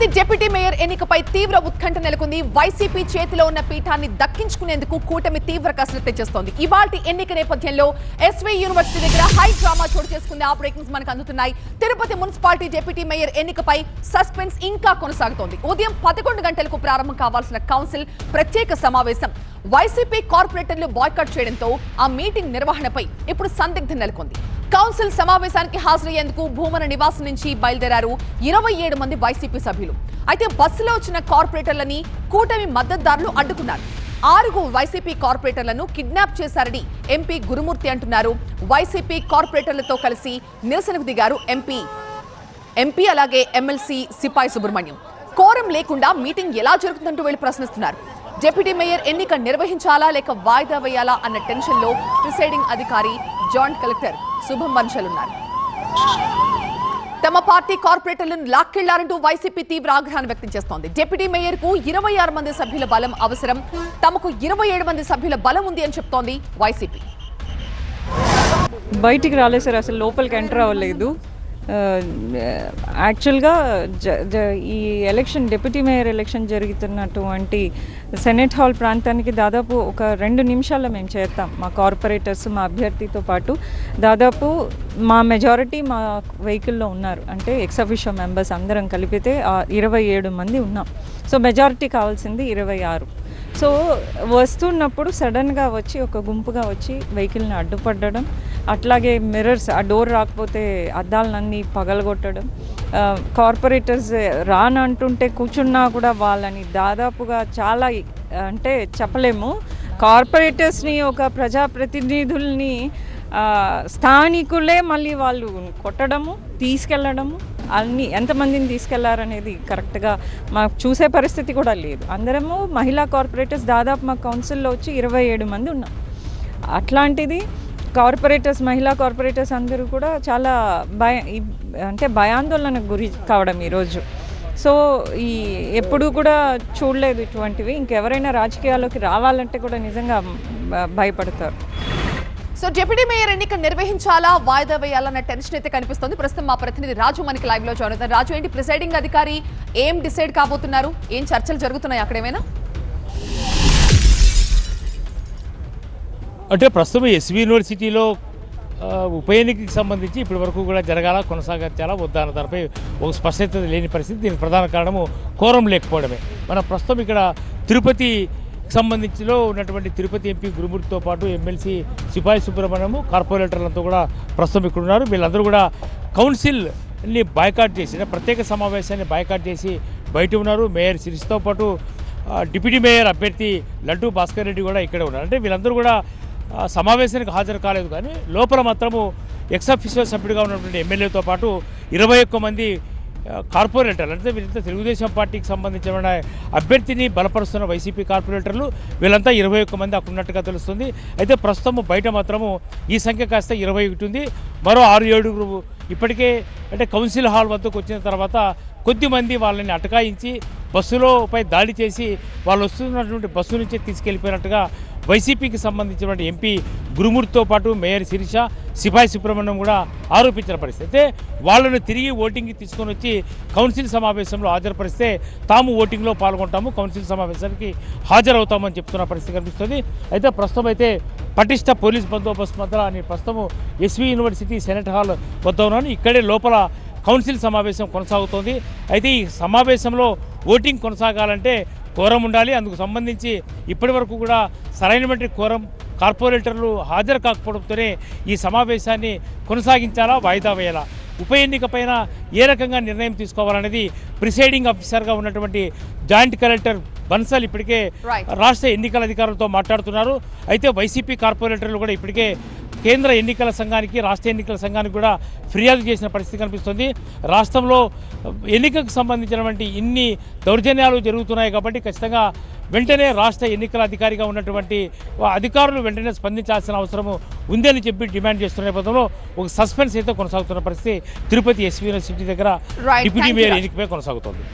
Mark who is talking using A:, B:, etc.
A: Tirupati deputy mayor ఎన్నికపై తీవ్ర ఉత్కంఠ నెలకొంది. వైసీపీ చేతిలో ఉన్న పీఠాన్ని దక్కించుకునేందుకు కూటమి తీవ్ర కసరత్తు తెచ్చేస్తోంది. ఇవాటి ఎన్నిక నేపథ్యంలో ఎస్వీ యూనివర్సిటీ దగ్గర హై డ్రామా చోటు చేసుకుంది ఆ బ్రేకింగ్స్ మనకు అందుతున్నాయి. తిరుపతి మున్సిపాలిటీ డిప్యూటీ మేయర్ ఎన్నికపై సస్పెన్స్ ఇంకా కొనసాగుతోంది. ఉదయం పదకొండు గంటలకు ప్రారంభం కావాల్సిన కౌన్సిల్ ప్రత్యేక సమావేశం. వైసీపీ కార్పొరేటర్లు బాయ్కాట్ చేయడంతో ఆ మీటింగ్ నిర్వహణపై ఇప్పుడు సందిగ్ధం నెలకొంది. కౌన్సిల్ సమావేశానికి హాజరయ్యేందుకు భూమన నివాసం నుంచి బయలుదేరారు ఇరవై ఏడు మంది వైసీపీ సభ్యులు. అయితే బస్సులో వచ్చిన కార్పొరేటర్లని కూటమి మద్దతుదారులు అడ్డుకున్నారు. ఆరుగు వైసీపీ కార్పొరేటర్లను కిడ్నాప్ చేశారని ఎంపీ గురుమూర్తి అంటున్నారు. వైసీపీ కార్పొరేటర్లతో కలిసి నిరసనకు దిగారు ఎంపీ. ఎంపీ అలాగే ఎమ్మెల్సీ సిపాయి సుబ్రహ్మణ్యం. కోరం లేకుండా మీటింగ్ ఎలా జరుగుతుందంటూ వీళ్ళు ప్రశ్నిస్తున్నారు. డిప్యూటీ మేయర్ ఎన్నిక నిర్వహించాలా లేక వాయిదా వేయాలా అన్న టెన్షన్లో ప్రిసైడింగ్ అధికారి జాయింట్ కలెక్టర్ శుభం బన్షలున్నారు తమ పార్టీ కార్పొరేటర్లను లాక్కెళ్ళారంటూ వైసీపీ తీవ్ర ఆగ్రహాన్ని వ్యక్తం చేస్తోంది. డిప్యూటీ మేయర్కు ఇరవై ఆరు మంది సభ్యుల బలం అవసరం. తమకు ఇరవై ఏడు మంది సభ్యుల బలం ఉంది అని చెప్తోంది వైసీపీ.
B: బయటికి రాలేదు సార్ అసలు లోపలికి ఎంటర్ అవ్వలేదు. Uh, యాక్చువల్గా జ ఈ ఎలక్షన్ డిప్యూటీ మేయర్ ఎలక్షన్ జరుగుతున్నటువంటి సెనెట్ హాల్ ప్రాంతానికి దాదాపు ఒక రెండు నిమిషాల్లో మేము చేస్తాం మా కార్పొరేటర్స్ మా అభ్యర్థితో పాటు దాదాపు మా మెజారిటీ మా వెహికల్లో ఉన్నారు. అంటే ఎక్సఫిషో మెంబర్స్ అందరం కలిపితే ఇరవై ఏడు మంది ఉన్నాం. సో మెజారిటీ కావాల్సింది ఇరవై ఆరు. సో వస్తున్నప్పుడు సడన్గా వచ్చి ఒక గుంపుగా వచ్చి వెహికల్ని అడ్డుపడడం అట్లాగే మిర్రర్స్ ఆ డోర్ రాకపోతే అద్దాలన్నీ పగలగొట్టడం. కార్పొరేటర్స్ రానంటుంటే కూర్చున్నా కూడా వాళ్ళని దాదాపుగా చాలా అంటే చెప్పలేము. కార్పొరేటర్స్ని ఒక ప్రజాప్రతినిధుల్ని స్థానికులే మళ్ళీ వాళ్ళు కొట్టడము తీసుకెళ్ళడము అన్ని ఎంతమందిని తీసుకెళ్ళారనేది కరెక్ట్గా మాకు చూసే పరిస్థితి కూడా లేదు. అందరము మహిళా కార్పొరేటర్స్ దాదాపు మా కౌన్సిల్లో వచ్చి ఇరవై ఏడు మంది ఉన్నాం. అట్లాంటిది కార్పొరేటర్స్ మహిళా కార్పొరేటర్స్ అందరూ కూడా చాలా భయ అంటే భయాందోళనకు గురి కావడం ఈరోజు. సో ఈ ఎప్పుడూ కూడా చూడలేదు ఇటువంటివి. ఇంకెవరైనా రాజకీయాల్లోకి రావాలంటే కూడా నిజంగా భ- భయపడతారు.
A: సో డిప్యూటీ మేయర్ ఎన్నిక నిర్వహించాలా? వాయిదా వేయాలన్న టెన్షన్ అయితే కనిపిస్తుంది. ప్రస్తుతం మా ప్రతినిధి రాజు మనకి లైవ్లో జాయిన్ అవుతారు. రాజు ఏంటి ప్రిసైడింగ్ అధికారి ఏం డిసైడ్ కాబోతున్నారు? ఏం చర్చలు జరుగుతున్నాయి అక్కడ ఏమైనా?
C: అంటే ప్రస్తుతం ఎస్వి యూనివర్సిటీలో ఉప ఎన్నికకి సంబంధించి ఇప్పటి వరకు కూడా జరగాల కొనసాగించాలా వద్దా అన్న దానిపై ఒక స్పష్టత లేని పరిస్థితి. దీనికి ప్రధాన కారణము కోరం లేకపోవడమే. మన ప్రస్తుతం ఇక్కడ తిరుపతి సంబంధించిలో ఉన్నటువంటి తిరుపతి ఎంపీ గురుమూర్తితో పాటు ఎమ్మెల్సీ సిపాయి సుబ్రహ్మణ్యము కార్పొరేటర్లతో కూడా ప్రస్తుతం ఇక్కడ ఉన్నారు. వీళ్ళందరూ కూడా కౌన్సిల్ని బాయ్కాట్ చేసి ప్రత్యేక సమావేశాన్ని బాయ్కాట్ చేసి బయట ఉన్నారు. మేయర్ సిరిస్తో పాటు డిప్యూటీ మేయర్ అభ్యర్థి లడ్డు భాస్కర్ రెడ్డి కూడా ఇక్కడే ఉన్నారు. అంటే వీళ్ళందరూ కూడా సమావేశానికి హాజరు కాలేదు కానీ లోపల మాత్రము ఎక్సఫిషియల్ సభ్యుడిగా ఉన్నటువంటి ఎమ్మెల్యేతో పాటు ఇరవై ఒక్క మంది కార్పొరేటర్లు అంటే వీళ్ళంతా తెలుగుదేశం పార్టీకి సంబంధించిన అభ్యర్థిని బలపరుస్తున్న వైసీపీ కార్పొరేటర్లు వీళ్ళంతా ఇరవై ఒక్క మంది అక్కడ ఉన్నట్టుగా తెలుస్తుంది. అయితే ప్రస్తుతం బయట మాత్రము ఈ సంఖ్య కాస్త ఇరవై ఒకటి ఉంది. మరో ఆరు ఏడుగురు ఇప్పటికే అంటే కౌన్సిల్ హాల్ వద్దకు వచ్చిన తర్వాత కొద్దిమంది వాళ్ళని అటకాయించి బస్సులో పై దాడి చేసి వాళ్ళు వస్తున్నటువంటి బస్సు నుంచి తీసుకెళ్ళిపోయినట్టుగా వైసీపీకి సంబంధించినటువంటి ఎంపీ గురుమూర్తితో పాటు మేయర్ శిరీష సిపాయి సుబ్రహ్మణ్యం కూడా ఆరోపించిన పరిస్థితి. అయితే వాళ్ళను తిరిగి ఓటింగ్కి తీసుకొని వచ్చి కౌన్సిల్ సమావేశంలో హాజరుపరిస్తే తాము ఓటింగ్లో పాల్గొంటాము కౌన్సిల్ సమావేశానికి హాజరవుతామని చెప్తున్న పరిస్థితి కనిపిస్తుంది. అయితే ప్రస్తుతం అయితే పటిష్ట పోలీస్ బందోబస్తు మధ్య అని ప్రస్తుతము ఎస్వి యూనివర్సిటీ సెనెట్ హాల్ వద్ద ఉన్నాను. ఇక్కడే లోపల కౌన్సిల్ సమావేశం కొనసాగుతోంది. అయితే ఈ సమావేశంలో ఓటింగ్ కొనసాగాలంటే కోరం ఉండాలి. అందుకు సంబంధించి ఇప్పటి వరకు కూడా సరైనటువంటి కోరం కార్పొరేటర్లు హాజరు కాకపోవడంతోనే ఈ సమావేశాన్ని కొనసాగించాలా వాయిదా వేయాలా? ఉప ఎన్నిక పైన ఏ రకంగా నిర్ణయం తీసుకోవాలనేది ప్రిసైడింగ్ ఆఫీసర్గా ఉన్నటువంటి జాయింట్ కలెక్టర్ బన్సల్ ఇప్పటికే. రాష్ట్ర ఎన్నికల అధికారులతో మాట్లాడుతున్నారు అయితే వైసీపీ కార్పొరేటర్లు కూడా ఇప్పటికే కేంద్ర ఎన్నికల సంఘానికి రాష్ట్ర ఎన్నికల సంఘానికి కూడా ఫిర్యాదు చేసిన పరిస్థితి కనిపిస్తుంది రాష్ట్రంలో ఎన్నికకు సంబంధించినటువంటి ఇన్ని దౌర్జన్యాలు జరుగుతున్నాయి కాబట్టి ఖచ్చితంగా వెంటనే రాష్ట్ర ఎన్నికల అధికారిగా ఉన్నటువంటి అధికారులు వెంటనే స్పందించాల్సిన అవసరం ఉందని చెప్పి డిమాండ్ చేస్తున్న నేపథ్యంలో ఒక సస్పెన్స్ అయితే కొనసాగుతున్న పరిస్థితి తిరుపతి ఎస్వీ యూనివర్సిటీ దగ్గర. Deputy mayor. ఎన్నికపై కొనసాగుతోంది